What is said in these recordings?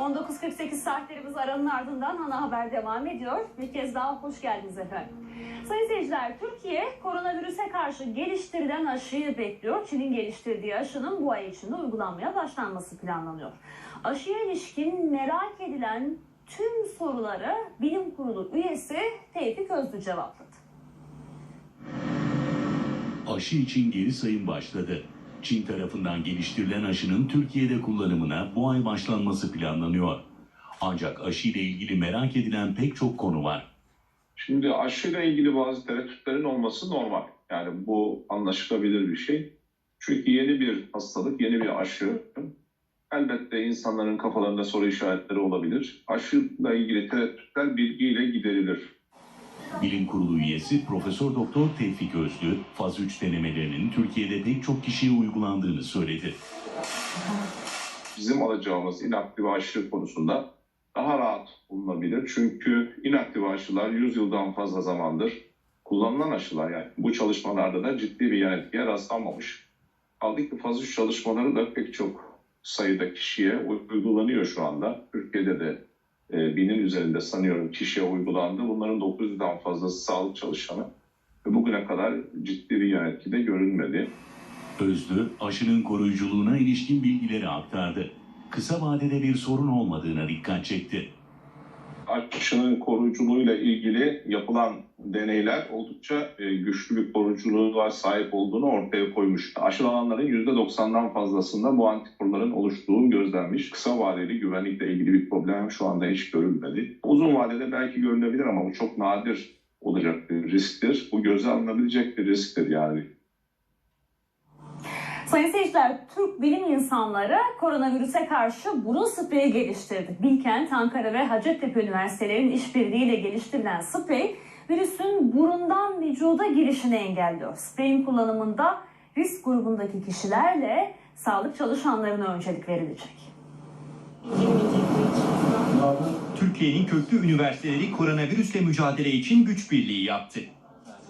19.48 saatlerimiz aranın ardından ana haber devam ediyor. Bir kez daha hoş geldiniz efendim. Sayın seyirciler, Türkiye koronavirüse karşı geliştirilen aşıyı bekliyor. Çin'in geliştirdiği aşının bu ay içinde uygulanmaya başlanması planlanıyor. Aşıya ilişkin merak edilen tüm soruları bilim kurulu üyesi Tevfik Özlü cevapladı. Aşı için geri sayım başladı. Çin tarafından geliştirilen aşının Türkiye'de kullanımına bu ay başlanması planlanıyor. Ancak aşı ile ilgili merak edilen pek çok konu var. Şimdi aşıyla ilgili bazı tereddütlerin olması normal. Yani bu anlaşılabilir bir şey. Çünkü yeni bir hastalık, yeni bir aşı. Elbette insanların kafalarında soru işaretleri olabilir. Aşıyla ilgili tereddütler bilgiyle giderilir. Bilim Kurulu üyesi Profesör Doktor Tevfik Özlü, faz 3 denemelerinin Türkiye'de pek çok kişiye uygulandığını söyledi. Bizim alacağımız inaktif aşı konusunda daha rahat bulunabilir. Çünkü inaktif aşılar 100 yıldan fazla zamandır kullanılan aşılar. Yani bu çalışmalarda da ciddi bir yan etkiye rastlanmamış. Kaldı ki faz 3 çalışmaları da pek çok sayıda kişiye uygulanıyor şu anda. Türkiye'de de binin üzerinde sanıyorum kişiye uygulandı. Bunların 900'den fazlası sağlık çalışanı. Ve bugüne kadar ciddi bir yan etki de görülmedi. Özlü, aşının koruyuculuğuna ilişkin bilgileri aktardı. Kısa vadede bir sorun olmadığına dikkat çekti. Aşının koruyuculuğuyla ilgili yapılan deneyler oldukça e, güçlü bir koruyuculuğa sahip olduğunu ortaya koymuş. Aşılananların %90'dan fazlasında bu antikorların oluştuğu gözlenmiş. Kısa vadeli güvenlikle ilgili bir problem şu anda hiç görülmedi. Uzun vadede belki görülebilir ama bu çok nadir olacak bir risktir. Bu göze alınabilecek bir risktir yani. Sayın seyirciler, Türk bilim insanları koronavirüse karşı burun spreyi geliştirdi. Bilkent, Ankara ve Hacettepe Üniversitelerinin işbirliğiyle geliştirilen sprey, virüsün burundan vücuda girişini engelliyor. Spreyin kullanımında risk grubundaki kişilerle sağlık çalışanlarına öncelik verilecek. Türkiye'nin köklü üniversiteleri koronavirüsle mücadele için güç birliği yaptı.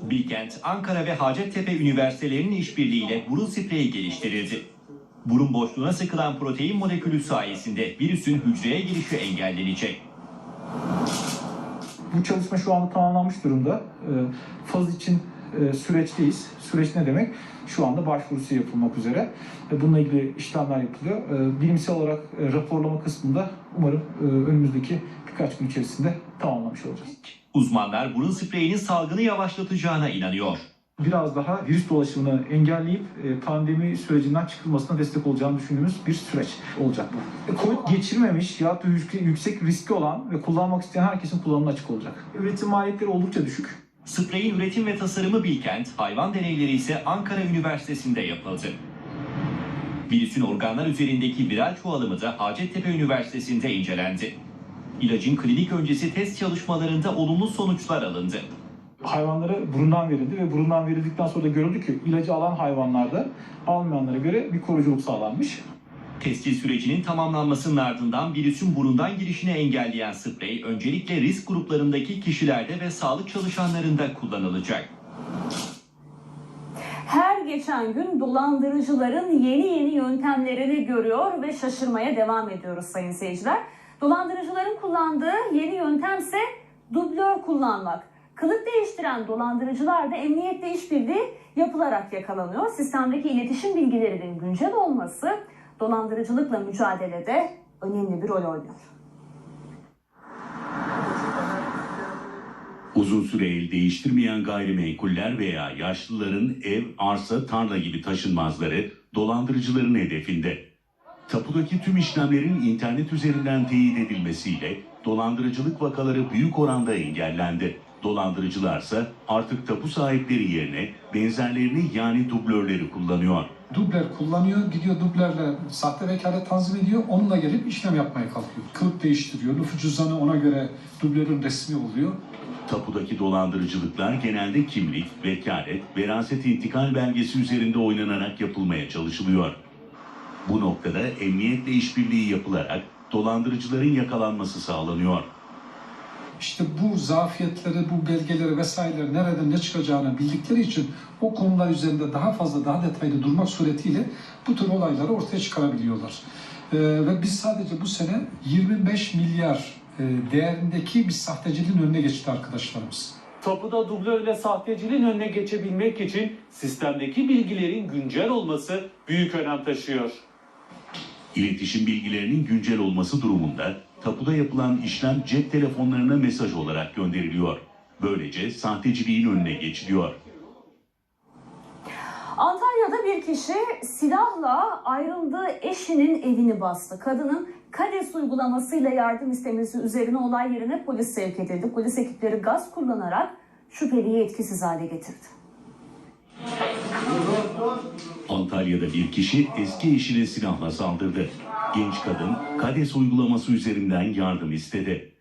Bilkent, Ankara ve Hacettepe üniversitelerinin işbirliğiyle burun spreyi geliştirildi. Burun boşluğuna sıkılan protein molekülü sayesinde virüsün hücreye girişi engellenecek. Bu çalışma şu anda tamamlanmış durumda. Ee, Faz için e, süreçteyiz. Süreç ne demek? Şu anda başvurusu yapılmak üzere. E, Bununla ilgili işlemler yapılıyor. E, Bilimsel olarak e, raporlama kısmında umarım e, önümüzdeki birkaç gün içerisinde tamamlamış olacağız. Uzmanlar burun spreyinin salgını yavaşlatacağına inanıyor. Biraz daha virüs dolaşımını engelleyip e, pandemi sürecinden çıkılmasına destek olacağını düşündüğümüz bir süreç olacak bu. E, Covid geçirmemiş ya da yüksek- yüksek riski olan ve kullanmak isteyen herkesin kullanımına açık olacak. Üretim maliyetleri oldukça düşük. Spreyin üretim ve tasarımı Bilkent, hayvan deneyleri ise Ankara Üniversitesi'nde yapıldı. Virüsün organlar üzerindeki viral çoğalımı da Hacettepe Üniversitesi'nde incelendi. İlacın klinik öncesi test çalışmalarında olumlu sonuçlar alındı. hayvanlara burundan verildi ve burundan verildikten sonra da görüldü ki ilacı alan hayvanlarda almayanlara göre bir koruyuculuk sağlanmış. Tescil sürecinin tamamlanmasının ardından virüsün burundan girişini engelleyen sprey öncelikle risk gruplarındaki kişilerde ve sağlık çalışanlarında kullanılacak. Her geçen gün dolandırıcıların yeni yeni yöntemlerini görüyor ve şaşırmaya devam ediyoruz sayın seyirciler. Dolandırıcıların kullandığı yeni yöntemse dublör kullanmak. Kılık değiştiren dolandırıcılar da emniyetle işbirliği yapılarak yakalanıyor. Sistemdeki iletişim bilgilerinin güncel olması dolandırıcılıkla mücadelede önemli bir rol oynuyor. Uzun süre el değiştirmeyen gayrimenkuller veya yaşlıların ev, arsa, tarla gibi taşınmazları dolandırıcıların hedefinde. Tapudaki tüm işlemlerin internet üzerinden teyit edilmesiyle dolandırıcılık vakaları büyük oranda engellendi. Dolandırıcılarsa artık tapu sahipleri yerine benzerlerini yani dublörleri kullanıyor. Dubler kullanıyor, gidiyor dublerle sahte vekalet tanzim ediyor, onunla gelip işlem yapmaya kalkıyor. Kılık değiştiriyor, nüfus cüzdanı ona göre dublerin resmi oluyor. Tapudaki dolandırıcılıklar genelde kimlik, vekalet, veraset intikal belgesi üzerinde oynanarak yapılmaya çalışılıyor. Bu noktada emniyetle işbirliği yapılarak dolandırıcıların yakalanması sağlanıyor. İşte bu zafiyetleri, bu belgeleri vesaireleri nereden ne çıkacağını bildikleri için o konular üzerinde daha fazla, daha detaylı durmak suretiyle bu tür olayları ortaya çıkarabiliyorlar. Ee, ve biz sadece bu sene 25 milyar e, değerindeki bir sahteciliğin önüne geçti arkadaşlarımız. Tapuda dublör ve sahteciliğin önüne geçebilmek için sistemdeki bilgilerin güncel olması büyük önem taşıyor. İletişim bilgilerinin güncel olması durumunda tapuda yapılan işlem cep telefonlarına mesaj olarak gönderiliyor. Böylece sahteciliğin önüne geçiliyor. Antalya'da bir kişi silahla ayrıldığı eşinin evini bastı. Kadının KADES uygulamasıyla yardım istemesi üzerine olay yerine polis sevk edildi. Polis ekipleri gaz kullanarak şüpheliyi etkisiz hale getirdi. Antalya'da bir kişi eski eşine silahla saldırdı. Genç kadın KADES uygulaması üzerinden yardım istedi.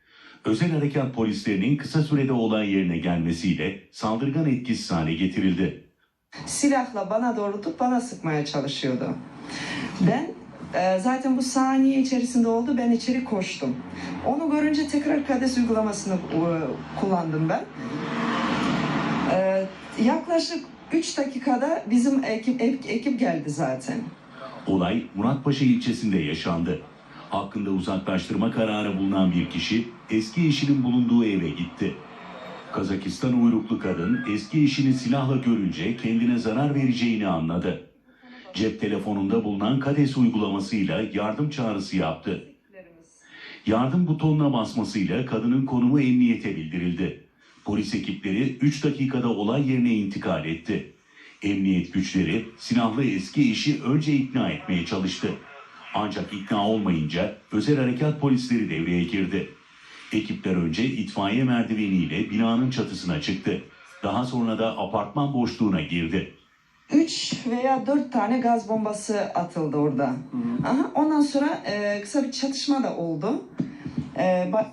Özel harekat polislerinin kısa sürede olay yerine gelmesiyle saldırgan etkisiz hale getirildi. silahla bana doğrultup bana sıkmaya çalışıyordu. Ben e, zaten bu saniye içerisinde oldu. Ben içeri koştum. Onu görünce tekrar KADES uygulamasını e, kullandım ben. E, yaklaşık 3 dakikada bizim ekip, ek- ekip geldi zaten. Olay Muratpaşa ilçesinde yaşandı. Hakkında uzaklaştırma kararı bulunan bir kişi eski eşinin bulunduğu eve gitti. Kazakistan uyruklu kadın eski eşini silahla görünce kendine zarar vereceğini anladı. Cep telefonunda bulunan KADES uygulamasıyla yardım çağrısı yaptı. Yardım butonuna basmasıyla kadının konumu emniyete bildirildi. Polis ekipleri 3 dakikada olay yerine intikal etti. Emniyet güçleri silahlı eski eşi önce ikna etmeye çalıştı. Ancak ikna olmayınca özel harekat polisleri devreye girdi. Ekipler önce itfaiye merdiveniyle binanın çatısına çıktı. Daha sonra da apartman boşluğuna girdi. 3 veya 4 tane gaz bombası atıldı orada. Aha, ondan sonra e, kısa bir çatışma da oldu. E, bak,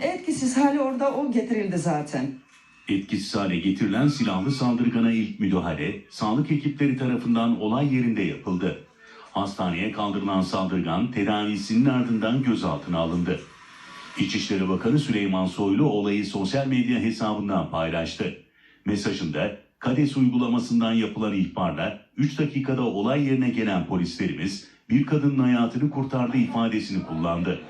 etkisiz hali orada o getirildi zaten. Etkisiz hale getirilen silahlı saldırgana ilk müdahale sağlık ekipleri tarafından olay yerinde yapıldı. Hastaneye kaldırılan saldırgan tedavisinin ardından gözaltına alındı. İçişleri Bakanı Süleyman Soylu olayı sosyal medya hesabından paylaştı. Mesajında KADES uygulamasından yapılan ihbarla 3 dakikada olay yerine gelen polislerimiz bir kadının hayatını kurtardı ifadesini kullandı.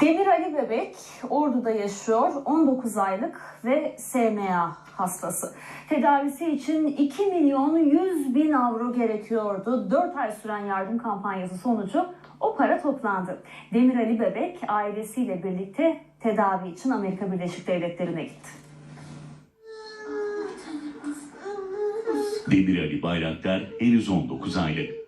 Demir Ali Bebek Ordu'da yaşıyor. 19 aylık ve SMA hastası. Tedavisi için 2 milyon 100 bin avro gerekiyordu. 4 ay süren yardım kampanyası sonucu o para toplandı. Demir Ali Bebek ailesiyle birlikte tedavi için Amerika Birleşik Devletleri'ne gitti. Demir Ali Bayraktar henüz 19 aylık.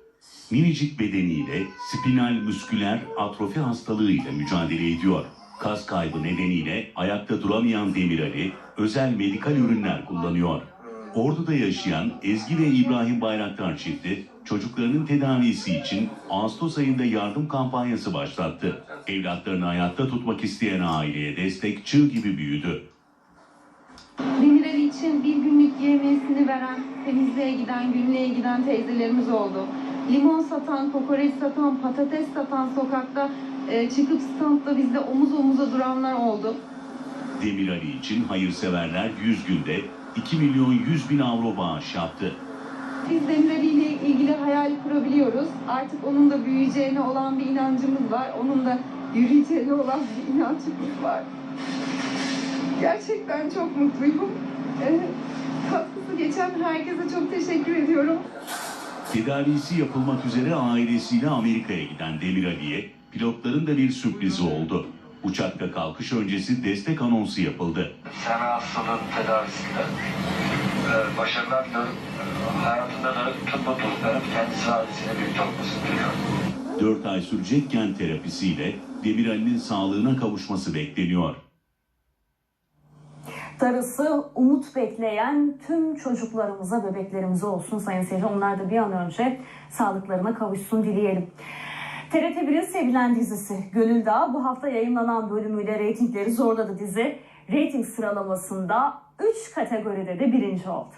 Minicik bedeniyle spinal musküler atrofi hastalığıyla mücadele ediyor. Kas kaybı nedeniyle ayakta duramayan Demir Ali özel medikal ürünler kullanıyor. Ordu'da yaşayan Ezgi ve İbrahim Bayraktar çifti çocuklarının tedavisi için Ağustos ayında yardım kampanyası başlattı. Evlatlarını hayatta tutmak isteyen aileye destek çığ gibi büyüdü. Demir Ali için bir günlük yemesini veren, temizliğe giden, günlüğe giden teyzelerimiz oldu. Limon satan, kokoreç satan, patates satan sokakta e, çıkıp standda bizle omuz omuza duranlar oldu. Demir Ali için hayırseverler 100 günde 2 milyon 100 bin avro bağış yaptı. Biz Demir Ali ile ilgili hayal kurabiliyoruz. Artık onun da büyüyeceğine olan bir inancımız var. Onun da yürüyeceğine olan bir inancımız var. Gerçekten çok mutluyum. E, katkısı geçen herkese çok teşekkür ediyorum. Tedavisi yapılmak üzere ailesiyle Amerika'ya giden Demir Ali'ye pilotların da bir sürprizi oldu. Uçakta kalkış öncesi destek anonsu yapıldı. SMA hastalığın tedavisinde e, başarılar diliyorum. E, hayatında da tüm mutlulukların kendisi ve ailesine birlikte olmasını diliyorum. 4 ay sürecek gen terapisiyle Demir Ali'nin sağlığına kavuşması bekleniyor. Darısı umut bekleyen tüm çocuklarımıza, bebeklerimize olsun sayın seyirciler. Onlar da bir an önce sağlıklarına kavuşsun dileyelim. TRT1'in sevilen dizisi Gönül Dağı bu hafta yayınlanan bölümüyle reytingleri zorladı dizi. Reyting sıralamasında 3 kategoride de birinci oldu.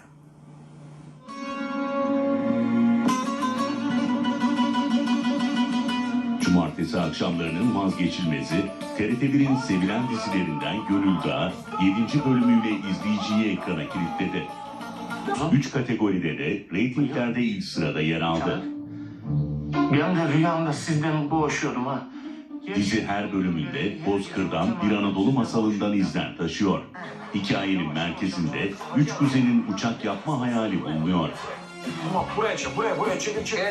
Cumartesi akşamlarının vazgeçilmezi TRT1'in sevilen dizilerinden Gönül Dağı 7. bölümüyle izleyiciyi ekrana kilitledi. 3 kategoride de reytinglerde ilk sırada yer aldı. Ben de rüyamda sizden boğuşuyordum ha. Dizi her bölümünde Bozkır'dan bir Anadolu masalından izler taşıyor. Hikayenin merkezinde üç kuzenin uçak yapma hayali bulunuyor. Ama buraya çek, buraya, buraya çekil, çekil.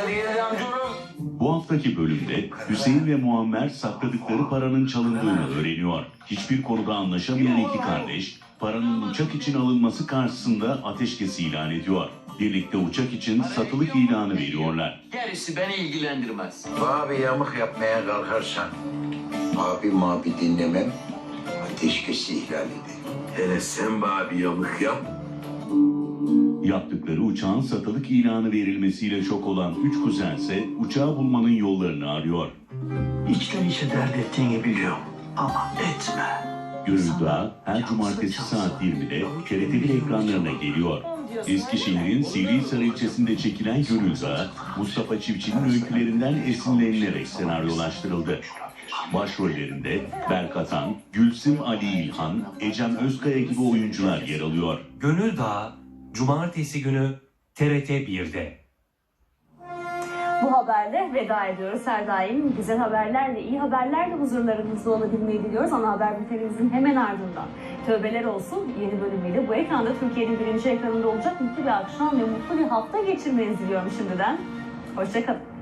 Bu haftaki bölümde Hüseyin ve Muammer sakladıkları paranın çalındığını öğreniyor. Hiçbir konuda anlaşamayan iki kardeş paranın uçak için alınması karşısında ateşkes ilan ediyor. Birlikte uçak için satılık ilanı veriyorlar. Gerisi beni ilgilendirmez. Abi yamuk yapmaya kalkarsan abi mabi dinlemem ateşkesi ihlal ederim. Hele sen abi yamuk yap. Yaptıkları uçağın satılık ilanı verilmesiyle şok olan üç kuzense uçağı bulmanın yollarını arıyor. İçten içe dert ettiğini biliyorum ama etme. Gönül her cumartesi saat 20'de TRT1 ekranlarına geliyor. Eskişehir'in Sivrihisar ilçesinde çekilen Gönül Dağı, Mustafa Çiftçi'nin öykülerinden esinlenilerek senaryolaştırıldı. Başrollerinde Berk Atan, Gülsüm Ali İlhan, Ecem Özkaya gibi oyuncular yer alıyor. Gönül Dağı, Cumartesi günü TRT 1'de. Bu haberle veda ediyoruz. Her daim güzel haberlerle, iyi haberlerle huzurlarınızda olabilmeyi diliyoruz. Ana haber bültenimizin hemen ardından. Tövbeler olsun yeni bölümüyle bu ekranda Türkiye'nin birinci ekranında olacak mutlu bir akşam ve mutlu bir hafta geçirmenizi diliyorum şimdiden. Hoşçakalın.